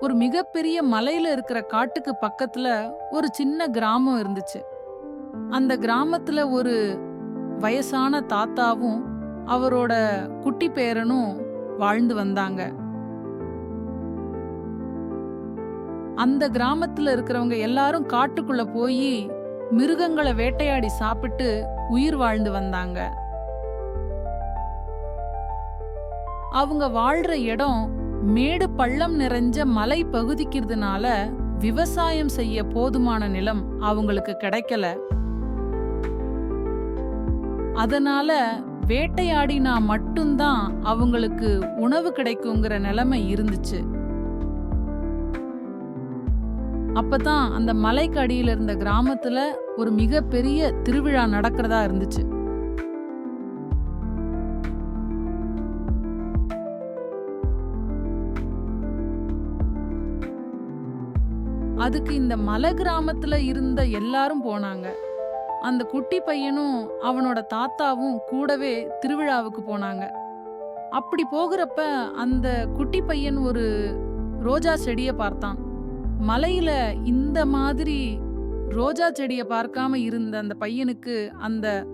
ஒரு மிகப்பெரிய மலையில இருக்கிற காட்டுக்கு பக்கத்துல ஒரு சின்ன கிராமம் இருந்துச்சு. அந்த கிராமத்துல ஒரு வயசான தாத்தாவும் அவரோட குட்டி பேரனும் வாழ்ந்து வந்தாங்க. அந்த கிராமத்துல இருக்கிறவங்க எல்லாரும் காட்டுக்குள்ள போய் மிருகங்களை வேட்டையாடி சாப்பிட்டு உயிர் வாழ்ந்து வந்தாங்க. அவங்க வாழ்ற இடம் மேடு பள்ளம் நிறைஞ்ச மலை பகுதிக்கிறதுனால விவசாயம் செய்ய போதுமான நிலம் அவங்களுக்கு கிடைக்கல. அதனால வேட்டையாடினா மட்டும்தான் அவங்களுக்கு உணவு கிடைக்குங்கிற நிலைமை இருந்துச்சு. அப்பதான் அந்த மலைக்கு அடியில இருந்த கிராமத்துல ஒரு மிகப்பெரிய திருவிழா நடக்கிறதா இருந்துச்சு. அதுக்கு இந்த மலை கிராமத்துல இருந்த எல்லாரும் போனாங்க. அந்த குட்டி பையனும் அவனோட தாத்தாவும் கூடவே திருவிழாவுக்கு போனாங்க. அப்படி போகிறப்ப அந்த குட்டி பையன் ஒரு ரோஜா செடியை பார்த்தான். மலையில இந்த மாதிரி ரோஜா செடியை பார்க்காம இருந்த அந்த பையனுக்கு அந்த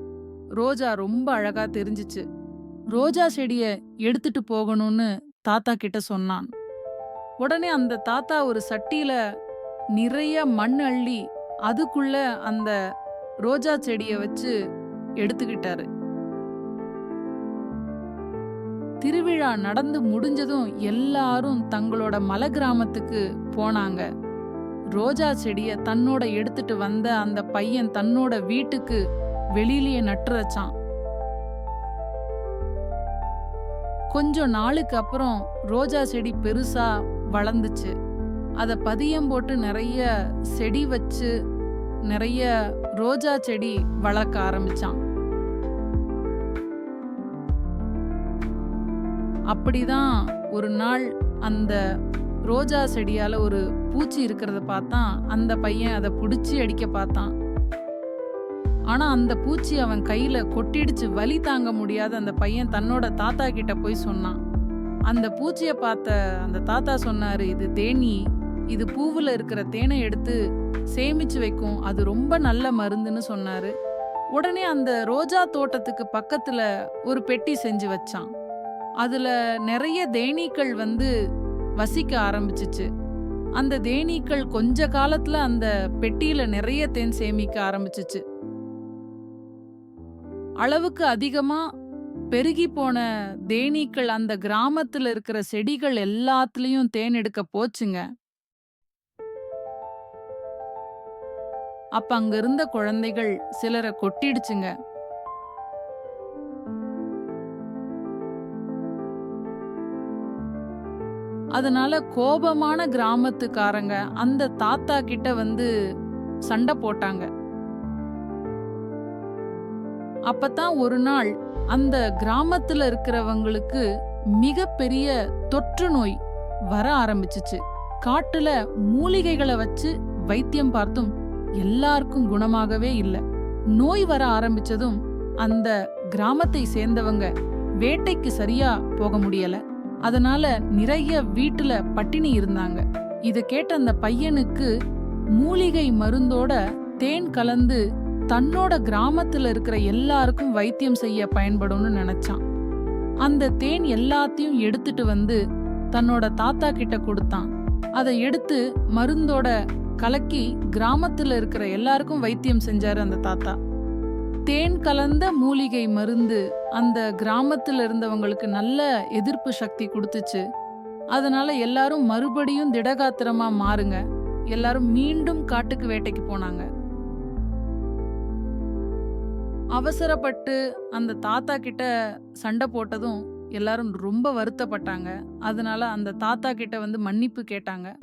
ரோஜா ரொம்ப அழகா தெரிஞ்சுச்சு. ரோஜா செடியை எடுத்துட்டு போகணும்னு தாத்தா கிட்ட சொன்னான். உடனே அந்த தாத்தா ஒரு சட்டியில நிறைய மண் அள்ளி அதுக்குள்ள அந்த ரோஜா செடியை வச்சு எடுத்துக்கிட்டாரு. திருவிழா நடந்து முடிஞ்சதும் எல்லாரும் தங்களோட மலை கிராமத்துக்கு போனாங்க. ரோஜா செடியை தன்னோட எடுத்துட்டு வந்த அந்த பையன் தன்னோட வீட்டுக்கு வெளியிலேயே நட்டு வச்சான் கொஞ்சம் நாளுக்கு அப்புறம் ரோஜா செடி பெருசா வளர்ந்துச்சு. அதை பதியம் போட்டு நிறைய செடி வச்சு நிறைய ரோஜா செடி வளர்க்க ஆரம்பிச்சான். அப்படிதான் ஒரு நாள் அந்த ரோஜா செடியால ஒரு பூச்சி இருக்கிறத பார்த்தான். அந்த பையன் அதை பிடிச்சி அடிக்க பார்த்தான். ஆனா அந்த பூச்சி அவன் கையில கொட்டிடுச்சு. வலி தாங்க முடியாத அந்த பையன் தன்னோட தாத்தா கிட்ட போய் சொன்னான். அந்த பூச்சியை பார்த்த அந்த தாத்தா சொன்னாரு இது தேனி இது பூவில் இருக்கிற தேனை எடுத்து சேமிச்சு வைக்கும். அது ரொம்ப நல்ல மருந்துன்னு சொன்னாரு. உடனே அந்த ரோஜா தோட்டத்துக்கு பக்கத்துல ஒரு பெட்டி செஞ்சு வச்சான். அதுல நிறைய தேனீக்கள் வந்து வசிக்க ஆரம்பிச்சிச்சு. அந்த தேனீக்கள் கொஞ்ச காலத்துல அந்த பெட்டியில நிறைய தேன் சேமிக்க ஆரம்பிச்சிச்சு. அளவுக்கு அதிகமா பெருகி போன தேனீக்கள் அந்த கிராமத்துல இருக்கிற செடிகள் எல்லாத்துலயும் தேன் எடுக்க போச்சுங்க. அப்ப அங்க இருந்த குழந்தைகள் சிலரை கொட்டிடுச்சுங்க. அதனால கோபமான கிராமத்துக்காரங்க அந்த தாத்தா கிட்ட வந்து சண்டை போட்டாங்க. அப்பதான் ஒரு நாள் அந்த கிராமத்துல இருக்கிறவங்களுக்கு மிகப்பெரிய தொற்று நோய் வர ஆரம்பிச்சிச்சு. காட்டுல மூலிகைகளை வச்சு வைத்தியம் பார்த்தும் எல்லாருக்கும் குணமாகவே இல்லை. நோய் வர ஆரம்பிச்சதும் அந்த கிராமத்தை சேர்ந்தவங்க வேட்டைக்கு சரியா போக முடியல. அதனால நிறைய வீட்டுல பட்டினி இருந்தாங்க. இத கேட்ட அந்த பையனுக்கு மூலிகை மருந்தோட தேன் கலந்து தன்னோட கிராமத்துல இருக்கிற எல்லாருக்கும் வைத்தியம் செய்ய பயன்படும்னு நினைச்சான். அந்த தேன் எல்லாத்தையும் எடுத்துட்டு வந்து தன்னோட தாத்தா கிட்ட கொடுத்தான். அதை எடுத்து மருந்தோட கலக்கி கிராமத்துல இருக்கிற எல்லாருக்கும் வைத்தியம் செஞ்சாரு அந்த தாத்தா. தேன் கலந்த மூலிகை மருந்து அந்த கிராமத்தில் இருந்தவங்களுக்கு நல்ல எதிர்ப்பு சக்தி கொடுத்துச்சு. அதனால எல்லாரும் மறுபடியும் திடகாத்திரமா மாறுங்க. எல்லாரும் மீண்டும் காட்டுக்கு வேட்டைக்கு போனாங்க. அவசரப்பட்டு அந்த தாத்தா கிட்ட சண்டை போட்டதும் எல்லாரும் ரொம்ப வருத்தப்பட்டாங்க. அதனால அந்த தாத்தா கிட்ட வந்து மன்னிப்பு கேட்டாங்க.